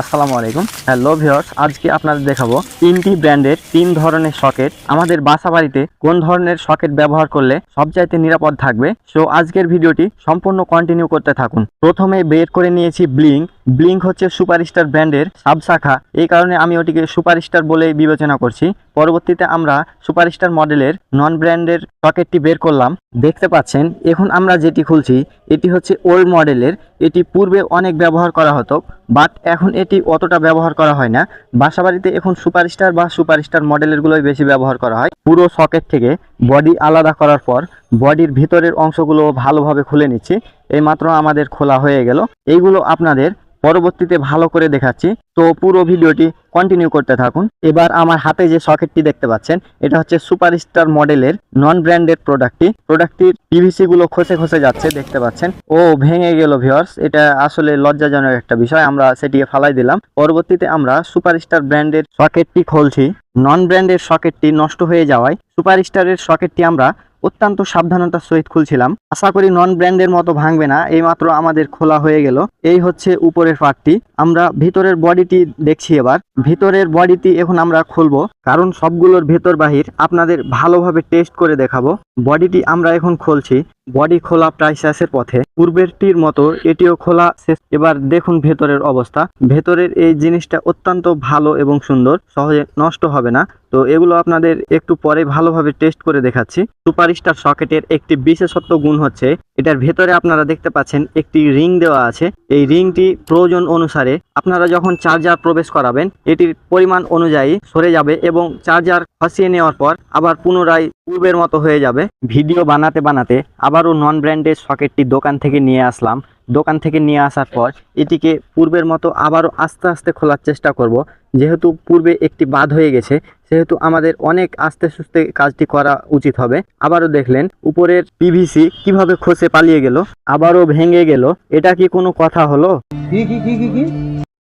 আসসালামু আলাইকুম। Hello viewers আজকে আপনাদের দেখাবো তিনটি ব্র্যান্ডের তিন ধরনের সকেট। আমাদের বাসা বাড়িতে কোন ধরনের সকেট ব্যবহার করলে সবচাইতে নিরাপদ থাকবে? সো আজকের ভিডিওটি সম্পূর্ণ কন্টিনিউ করতে থাকুন। প্রথমে বের করে নিয়েছি ব্লিঙ্ক ব্লিঙ্ক হচ্ছে সুপারস্টার ব্র্যান্ডের সাবশাখা। এই কারণে আমি ওটিকে সুপারস্টার বলে বিবেচনা করছি। পরবর্তীতে আমরা সুপারস্টার মডেলের নন ব্র্যান্ডের সকেটটি বের করলাম। দেখতে পাচ্ছেন, এখন আমরা যেটি খুলছি, এটি হচ্ছে ওল্ড মডেলের এটি পূর্বে অনেক ব্যবহার করা হতো বাট এখন এটি অতটা ব্যবহার করা হয় না। বাসাবাড়িতে এখন সুপারস্টার বা সুপারস্টার মডেলেরগুলোই বেশি ব্যবহার করা হয়। পুরো সকেট থেকে বডি আলাদা করার পর বডির ভিতরের অংশগুলো ভালোভাবে খুলে নিচ্ছি। এইমাত্র আমাদের খোলা হয়ে গেল। এইগুলো আপনাদের পরবর্তীতে ভালো করে দেখাচ্ছি। তো পুরো ভিডিওটি কন্টিনিউ করতে থাকুন। এবার আমার হাতে যে সকেটটি দেখতে পাচ্ছেন, এটা হচ্ছে সুপার সুপারস্টার মডেলের নন ব্র্যান্ডেড প্রোডাক্টটি প্রোডাক্টটির পিভিসি গুলো খসে খসে যাচ্ছে, দেখতে পাচ্ছেন। ও, ভেঙে গেল ভিউয়ার্স এটা আসলে লজ্জাজনক একটা বিষয়, আমরা সেটিকে ফালাই দিলাম। পরবর্তীতে আমরা সুপার সুপারস্টার ব্র্যান্ডের সকেটটি খুলছি। নন ব্র্যান্ডের সকেটটি নষ্ট হয়ে যাওয়ায় সুপার সুপারস্টারের সকেটটি আমরা অত্যন্ত সাবধানতার সহিত খুলছিলাম। আশা করি নন ব্র্যান্ডের মতো ভাঙবে না, এইমাত্র আমাদের খোলা হয়ে গেল। এই হচ্ছে উপরের পার্টটি আমরা ভিতরের বডিটি দেখছি এবার। ভিতরের বডিটি এখন আমরা খুলবো, কারণ সবগুলোর ভেতর বাহির আপনাদের ভালোভাবে টেস্ট করে দেখাবো। বডিটি আমরা এখন খুলছি। বডি খোলা প্রায় শেষের পথে। পূর্বেরটির মতো এটিও খোলা শেষ। এবার দেখুন ভেতরের অবস্থা। ভেতরের এই জিনিসটা অত্যন্ত ভালো এবং সুন্দর। সহজে নষ্ট হবে না। তো এগুলো আপনাদের একটু পরে ভালোভাবে টেস্ট করে দেখাচ্ছি। সুপারস্টার সকেটের একটি বিশেষত্ব গুণ হচ্ছে, এটার ভেতরে আপনারা দেখতে পাচ্ছেন একটি রিং দেওয়া আছে। এই রিংটি প্রয়োজন অনুসারে আপনারা যখন চার্জার প্রবেশ করাবেন, এটির পরিমাণ অনুযায়ী সরে যাবে এবং চার্জার ফসিয়ে নেওয়ার পর আবার পুনরায় পূর্বের মতো হয়ে যাবে। ভিডিও বানাতে বানাতে আবারও নন ব্র্যান্ডের সকেটটি দোকান থেকে নিয়ে আসলাম। দোকান থেকে নিয়ে আসার পর এটিকে পূর্বের মতো আবারও আস্তে আস্তে খোলার চেষ্টা করব। যেহেতু পূর্বে একটি বাদ হয়ে গেছে, সেহেতু আমাদের অনেক আস্তে সুস্তে কাজটি করা উচিত হবে। আবারও দেখলেন, উপরের পিভিসি কীভাবে খসে পালিয়ে গেল, আবারও ভেঙে গেল, এটা কি কোনো কথা হলো? কি কি কি কি?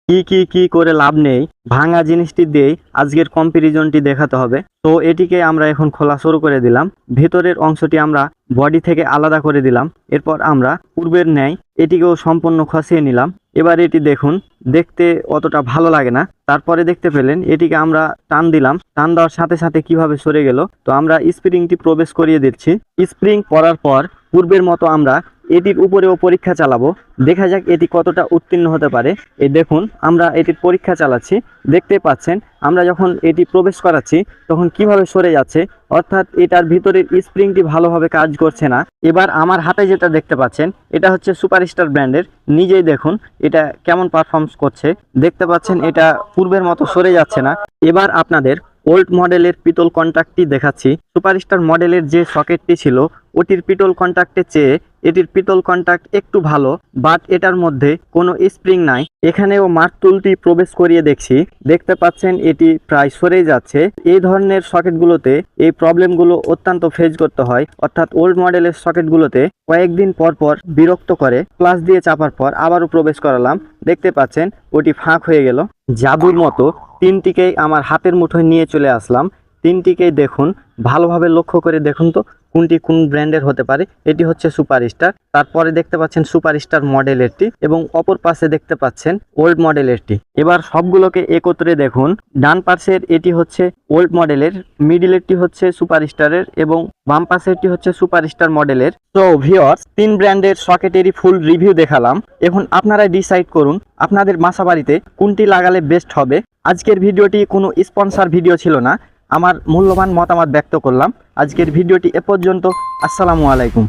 কি কি কি করে লাভ নেই, ভাঙা জিনিসটি দিয়েই আজকের কম্পারিজনটি দেখাতে হবে। তো এটিকে আমরা এখন খোলা শুরু করে দিলাম। ভেতরের অংশটি আমরা বডি থেকে আলাদা করে দিলাম। এরপর আমরা পূর্বের ন্যায় এটিকেও সম্পূর্ণ খসিয়ে নিলাম। এবার এটি দেখুন, দেখতে অতটা ভালো লাগে না। তারপরে দেখতে পেলেন, এটিকে আমরা টান দিলাম। টান দেওয়ার সাথে সাথে কীভাবে সরে গেল? তো আমরা স্প্রিংটি প্রবেশ করিয়ে দিচ্ছি। স্প্রিং করার পর পূর্বের মতো আমরা এটির উপরেও পরীক্ষা চালাবো। দেখা যাক এটি কতটা উত্তীর্ণ হতে পারে। এই দেখুন, আমরা এটির পরীক্ষা চালাচ্ছি। দেখতে পাচ্ছেন, আমরা যখন এটি প্রবেশ করাচ্ছি, তখন কীভাবে সরে যাচ্ছে, অর্থাৎ এটার ভিতরের স্প্রিংটি ভালোভাবে কাজ করছে না। এবার আমার হাতে যেটা দেখতে পাচ্ছেন, এটা হচ্ছে সুপারস্টার ব্র্যান্ডের। নিজেই দেখুন, এটা কেমন পারফর্মস করছে। দেখতে পাচ্ছেন, এটা পূর্বের মতো সরে যাচ্ছে না। এবার আপনাদের ওল্ড মডেলের পিতল কন্ট্যাক্টটি দেখাচ্ছি। সুপারস্টার মডেলের যে সকেটটি ছিল, ওটির পিতল কন্ট্যাক্টের চেয়ে এটির পিতল কন্ট্যাক্ট একটু ভালো বাট এটার মধ্যে কোনো স্প্রিং নাই। এখানেও মারতুলটি প্রবেশ করিয়ে দেখছি। দেখতে পাচ্ছেন এটি প্রায় সরে যাচ্ছে। এই ধরনের সকেটগুলোতে এই প্রবলেমগুলো অত্যন্ত ফেস করতে হয়। অর্থাৎ ওল্ড মডেলের সকেটগুলোতে কয়েকদিন পর পর বিরক্ত করে প্লাস দিয়ে চাপার পর আবারও প্রবেশ করালাম। দেখতে পাচ্ছেন, ওটি ফাঁক হয়ে গেল। জাদুর মতো তিনটিকেই আমার হাতের মুঠোয় নিয়ে চলে আসলাম। তিনটিকেই দেখুন ভালোভাবে লক্ষ্য করে দেখুন তো কোনটি কোন ব্র্যান্ডের হতে পারে। এটি হচ্ছে সুপারস্টার। তারপরে দেখতে পাচ্ছেন সুপার সুপারস্টার মডেলেরটি এবং অপর পাশে দেখতে পাচ্ছেন ওল্ড মডেলেরটি এবার সবগুলোকে একত্রে দেখুন। ডান পাশের এটি হচ্ছে ওল্ড মডেলের মিডিলেরটি হচ্ছে সুপার সুপারস্টারের এবং বাম পাশেরটি হচ্ছে সুপার সুপারস্টার মডেলের। তো ভিওর্স তিন ব্র্যান্ডের সকেটেরই ফুল রিভিউ দেখালাম। এখন আপনারা ডিসাইড করুন, আপনাদের মাসাবাড়িতে কোনটি লাগালে বেস্ট হবে। আজকের ভিডিওটি কোনো স্পন্সর ভিডিও ছিল না। আমার মূল্যবান মতামত ব্যক্ত করলাম। আজকের ভিডিওটি এ পর্যন্ত। আসসালামু আলাইকুম।